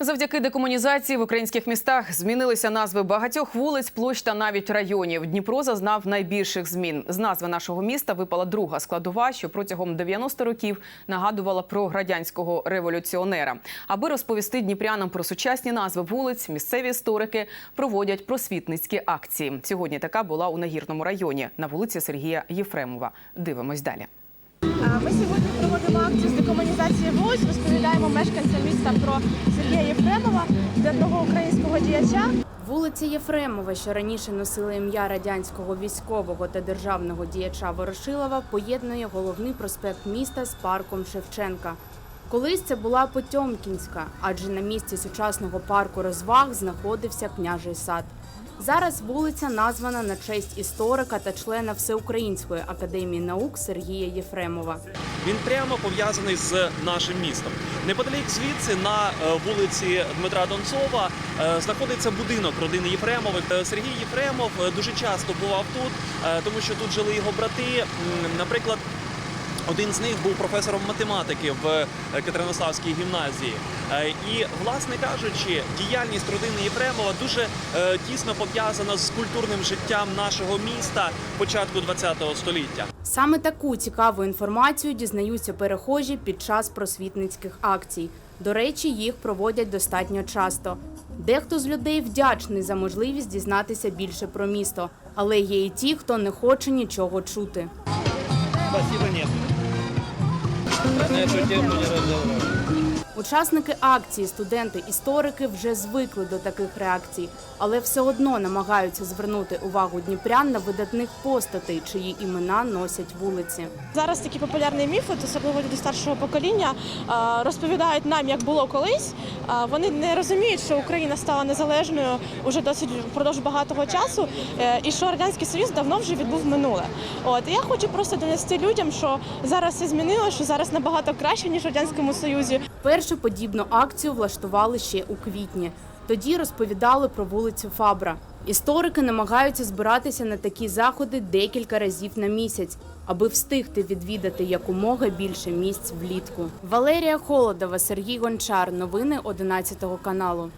Завдяки декомунізації в українських містах змінилися назви багатьох вулиць, площ та навіть районів. Дніпро зазнав найбільших змін. З назви нашого міста випала друга складова, що протягом 90 років нагадувала про радянського революціонера. Аби розповісти дніпрянам про сучасні назви вулиць, місцеві історики проводять просвітницькі акції. Сьогодні така була у нагірному районі на вулиці Сергія Єфремова. Дивимось далі. Ми сьогодні проводимо акцію з декомунізації вулиць, розповідаємо мешканцям міста про Сергія Єфремова, видатного українського діяча. Вулиця Єфремова, що раніше носила ім'я радянського військового та державного діяча Ворошилова, поєднує головний проспект міста з парком Шевченка. Колись це була Потьомкінська, адже на місці сучасного парку розваг знаходився княжий сад. Зараз вулиця названа на честь історика та члена Всеукраїнської академії наук Сергія Єфремова. Він прямо пов'язаний з нашим містом. Неподалік звідси на е, вулиці Дмитра Донцова е, знаходиться будинок родини Єфремових. Е, Сергій Єфремов дуже часто бував тут, тому що тут жили його брати. Наприклад, один з них був професором математики в е, Катеринославській гімназії. Е, І, власне кажучи, діяльність родини Єфремова дуже е, тісно пов'язана з культурним життям нашого міста початку ХХ століття. Саме таку цікаву інформацію дізнаються перехожі під час просвітницьких акцій. До речі, їх проводять достатньо часто. Дехто з людей вдячний за можливість дізнатися більше про місто, але є і ті, хто не хоче нічого чути. Спасибо, нет. Учасники акції, студенти, історики вже звикли до таких реакцій, але все одно намагаються звернути увагу дніпрян на видатних постатей, чиї імена носять вулиці. Зараз такі популярні міфи, особливо люди старшого покоління, розповідають нам, як було колись. Вони не розуміють, що Україна стала незалежною уже досить впродовж багатого часу, е, і що радянський союз давно вже відбув минуле. От і я хочу просто донести людям, що зараз все змінило, що зараз набагато краще ніж радянському союзі. Першу подібну акцію влаштували ще у квітні. Тоді розповідали про вулицю Фабра. Історики намагаються збиратися на такі заходи декілька разів на місяць, аби встигти відвідати якомога більше місць влітку. Валерія Холодова, Сергій Гончар. Новини 11 каналу.